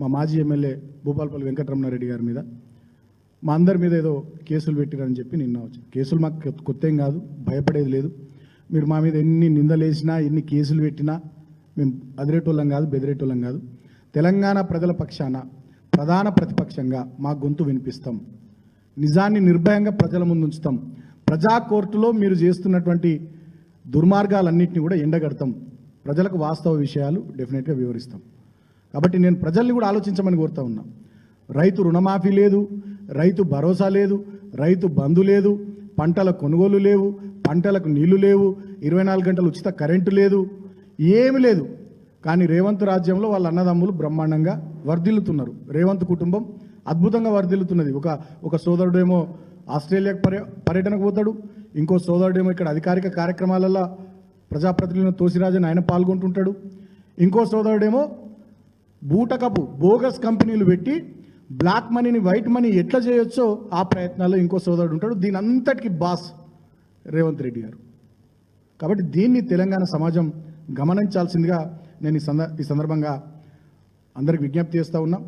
మా మాజీ ఎమ్మెల్యే భూపాలపల్లి వెంకటరమణారెడ్డి గారి మీద. మా అందరి మీద ఏదో కేసులు పెట్టిరని చెప్పి నిన్న వచ్చి. కేసులు మాకు కొత్త- కొత్త ఏం కాదు భయపడేది లేదు. మీరు మా మీద ఎన్ని నిందలేసినా ఎన్ని కేసులు పెట్టినా మేము అదిరేటోళ్ళం కాదు బెదిరేటోళ్ళం కాదు. తెలంగాణ ప్రజల పక్షాన ప్రధాన ప్రతిపక్షంగా మా గొంతు వినిపిస్తాం. నిజాన్ని నిర్భయంగా ప్రజల ముందు ఉంచుతాం ప్రజా కోర్టులో మీరు చేస్తున్నటువంటి దుర్మార్గాలన్నింటినీ కూడా ఎండగడతాం. ప్రజలకు వాస్తవ విషయాలు డెఫినెట్గా వివరిస్తాం. కాబట్టి నేను ప్రజల్ని కూడా ఆలోచించమని కోరుతా ఉన్నా. రైతు రుణమాఫీ లేదు రైతు భరోసా లేదు రైతు బంధు లేదు పంటల కొనుగోలు లేవు పంటలకు నీళ్ళు లేవు ఇరవై నాలుగు గంటలు ఉచిత కరెంటు లేదు ఏమి లేదు. కానీ రేవంత్ రాజ్యంలో వాళ్ళ అన్నదమ్ములు బ్రహ్మాండంగా వర్ధిల్లుతున్నారు. రేవంత్ కుటుంబం అద్భుతంగా వర్ధిల్లుతున్నది. ఒక ఒక సోదరుడేమో ఆస్ట్రేలియాకు పర్య పర్యటనకు పోతాడు ఇంకో సోదరుడేమో ఇక్కడ అధికారిక కార్యక్రమాలలో ప్రజాప్రతినిధులను తోసిరాజని ఆయన పాల్గొంటుంటాడు. ఇంకో సోదరుడేమో బూటకపు బోగస్ కంపెనీలు పెట్టి బ్లాక్ మనీని వైట్ మనీ ఎట్లా చేయొచ్చో ఆ ప్రయత్నాల్లో ఇంకో సోదరుడు ఉంటాడు. దీని అంతటికి బాస్ రేవంత్ రెడ్డి గారు. కాబట్టి దీన్ని తెలంగాణ సమాజం గమనించాల్సిందిగా నేను ఈ సంద ఈ సందర్భంగా అందరికి విజ్ఞప్తి చేస్తూ ఉన్నా.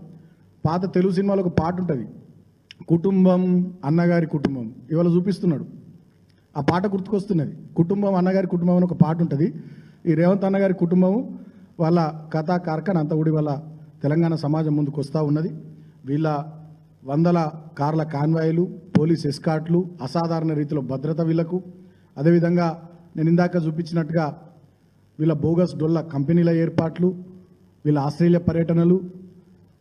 పాత తెలుగు సినిమాలో ఒక పాట ఉంటుంది. కుటుంబం అన్నగారి కుటుంబం. ఇవాళ చూపిస్తున్నాడు. ఆ పాట గుర్తుకొస్తున్నది. కుటుంబం అన్నగారి కుటుంబం అని ఒక పాట ఉంటుంది. ఈ రేవంత్ అన్నగారి కుటుంబం వాళ్ళ కథా కార్ఖాన అంతా కూడా వాళ్ళ తెలంగాణ సమాజం ముందుకు వస్తూ ఉన్నది. వీళ్ళ వందల కార్ల కాన్వాయిలు పోలీస్ ఎస్కాట్లు అసాధారణ రీతిలో భద్రత వీళ్ళకు అదేవిధంగా నేను ఇందాక చూపించినట్టుగా వీళ్ళ బోగస్ డొల్ల కంపెనీల ఏర్పాట్లు వీళ్ళ ఆస్ట్రేలియా పర్యటనలు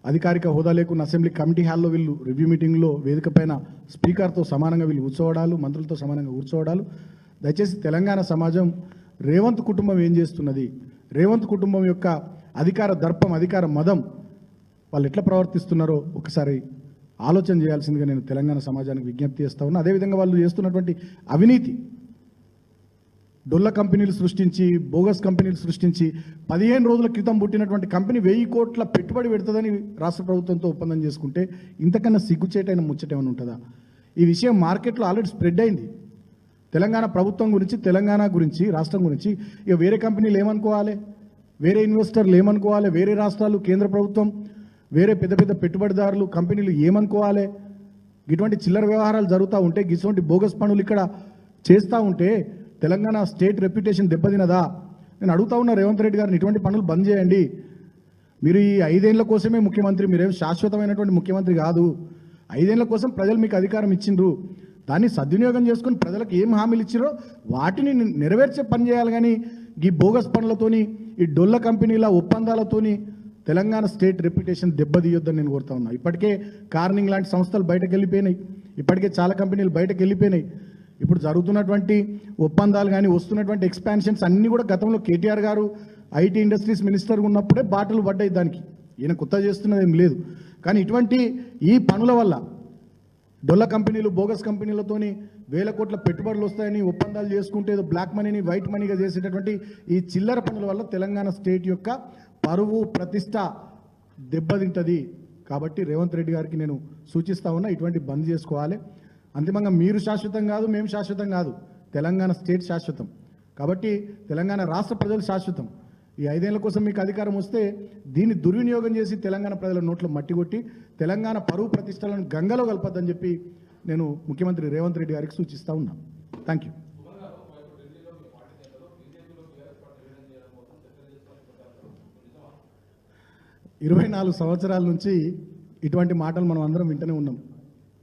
అధికారిక హోదా లేకున్న అసెంబ్లీ కమిటీ హాల్లో వీళ్ళు రివ్యూ మీటింగ్లో వేదిక పైన స్పీకర్తో సమానంగా వీళ్ళు కూర్చోవడాలు మంత్రులతో సమానంగా కూర్చోవడాలు. దయచేసి తెలంగాణ సమాజం రేవంత్ కుటుంబం ఏం చేస్తున్నది? రేవంత్ కుటుంబం యొక్క అధికార దర్పం అధికార మదం వాళ్ళు ఎట్లా ప్రవర్తిస్తున్నారో ఒకసారి ఆలోచన చేయాల్సిందిగా నేను తెలంగాణ సమాజానికి విజ్ఞప్తి చేస్తా ఉన్నా. అదేవిధంగా వాళ్ళు చేస్తున్నటువంటి అవినీతి డొల్ల కంపెనీలు సృష్టించి బోగస్ కంపెనీలు సృష్టించి పదిహేను రోజుల క్రితం పుట్టినటువంటి కంపెనీ వెయ్యి కోట్ల పెట్టుబడి పెడుతుందని రాష్ట్ర ప్రభుత్వంతో ఒప్పందం చేసుకుంటే ఇంతకన్నా సిగ్గుచేటైన ముచ్చట ఏమైనా ఉంటుందా? ఈ విషయం మార్కెట్లో ఆల్రెడీ స్ప్రెడ్ అయింది. తెలంగాణ ప్రభుత్వం గురించి తెలంగాణ గురించి రాష్ట్రం గురించి ఇక వేరే కంపెనీలు ఏమనుకోవాలి? వేరే ఇన్వెస్టర్లు ఏమనుకోవాలి? వేరే రాష్ట్రాలు కేంద్ర ప్రభుత్వం వేరే పెద్ద పెద్ద పెట్టుబడిదారులు కంపెనీలు ఏమనుకోవాలి? ఇటువంటి చిల్లర వ్యవహారాలు జరుగుతూ ఉంటే ఇటువంటి బోగస్ పనులు ఇక్కడ చేస్తూ ఉంటే తెలంగాణ స్టేట్ రెప్యుటేషన్ దెబ్బతినదా? నేను అడుగుతా ఉన్నా రేవంత్ రెడ్డి గారిని ఇటువంటి పనులు బంద్ చేయండి. మీరు ఈ ఐదేళ్ళ కోసమే ముఖ్యమంత్రి మీరేం శాశ్వతమైనటువంటి ముఖ్యమంత్రి కాదు. ఐదేళ్ళ కోసం ప్రజలు మీకు అధికారం ఇచ్చిండ్రు. దాన్ని సద్వినియోగం చేసుకుని ప్రజలకు ఏం హామీలు ఇచ్చారో వాటిని నెరవేర్చే పని చేయాలి కానీ ఈ బోగస్ పనులతోని ఈ డొల్ల కంపెనీల ఒప్పందాలతోని తెలంగాణ స్టేట్ రెప్యుటేషన్ దెబ్బతీయొద్దని నేను కోరుతా ఉన్నా. ఇప్పటికే కార్నింగ్ లాంటి సంస్థలు బయటకు వెళ్ళిపోయినాయి ఇప్పటికే చాలా కంపెనీలు బయటకు వెళ్ళిపోయినాయి ఇప్పుడు జరుగుతున్నటువంటి ఒప్పందాలు కానీ వస్తున్నటువంటి ఎక్స్పాన్షన్స్ అన్నీ కూడా గతంలో కేటీఆర్ గారు ఐటీ ఇండస్ట్రీస్ మినిస్టర్ ఉన్నప్పుడే బాటలు పడ్డాయి దానికి. ఈయన కొత్త చేస్తున్నది ఏం లేదు. కానీ ఇటువంటి ఈ పనుల వల్ల డొల్ల కంపెనీలు బోగస్ కంపెనీలతోని వేల కోట్ల పెట్టుబడులు వస్తాయని ఒప్పందాలు చేసుకుంటే ఏదో బ్లాక్ మనీని వైట్ మనీగా చేసేటటువంటి ఈ చిల్లర పనుల వల్ల తెలంగాణ స్టేట్ యొక్క పరువు ప్రతిష్ట దెబ్బతింటది. కాబట్టి రేవంత్ రెడ్డి గారికి నేను సూచిస్తా ఉన్నా ఇటువంటి బంద్ చేసుకోవాలి. అంతిమంగా మీరు శాశ్వతం కాదు మేము శాశ్వతం కాదు. తెలంగాణ స్టేట్ శాశ్వతం. కాబట్టి తెలంగాణ రాష్ట్ర ప్రజలు శాశ్వతం. ఈ ఐదేళ్ళ కోసం మీకు అధికారం వస్తే దీన్ని దుర్వినియోగం చేసి తెలంగాణ ప్రజల నోట్లో మట్టి కొట్టి తెలంగాణ పరువు ప్రతిష్టలను గంగలో కలపద్దని చెప్పి నేను ముఖ్యమంత్రి రేవంత్ రెడ్డి గారికి సూచిస్తా ఉన్నా. థ్యాంక్ యూ ఇరవై నాలుగు సంవత్సరాల నుంచి ఇటువంటి మాటలు మనం అందరం వింటూనే ఉన్నాం.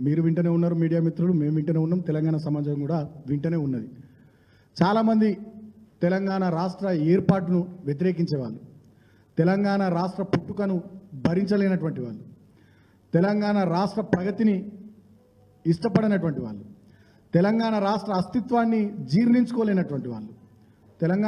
మీరు వింటూనే ఉన్నారు మీడియా మిత్రులు మేము వింటూనే ఉన్నాం తెలంగాణ సమాజం కూడా వింటూనే ఉన్నది. చాలామంది తెలంగాణ రాష్ట్ర ఏర్పాటును వ్యతిరేకించేవాళ్ళు తెలంగాణ రాష్ట్ర పుట్టుకను భరించలేనటువంటి వాళ్ళు తెలంగాణ రాష్ట్ర ప్రగతిని ఇష్టపడనటువంటి వాళ్ళు తెలంగాణ రాష్ట్ర అస్తిత్వాన్ని జీర్ణించుకోలేనటువంటి వాళ్ళు తెలంగాణ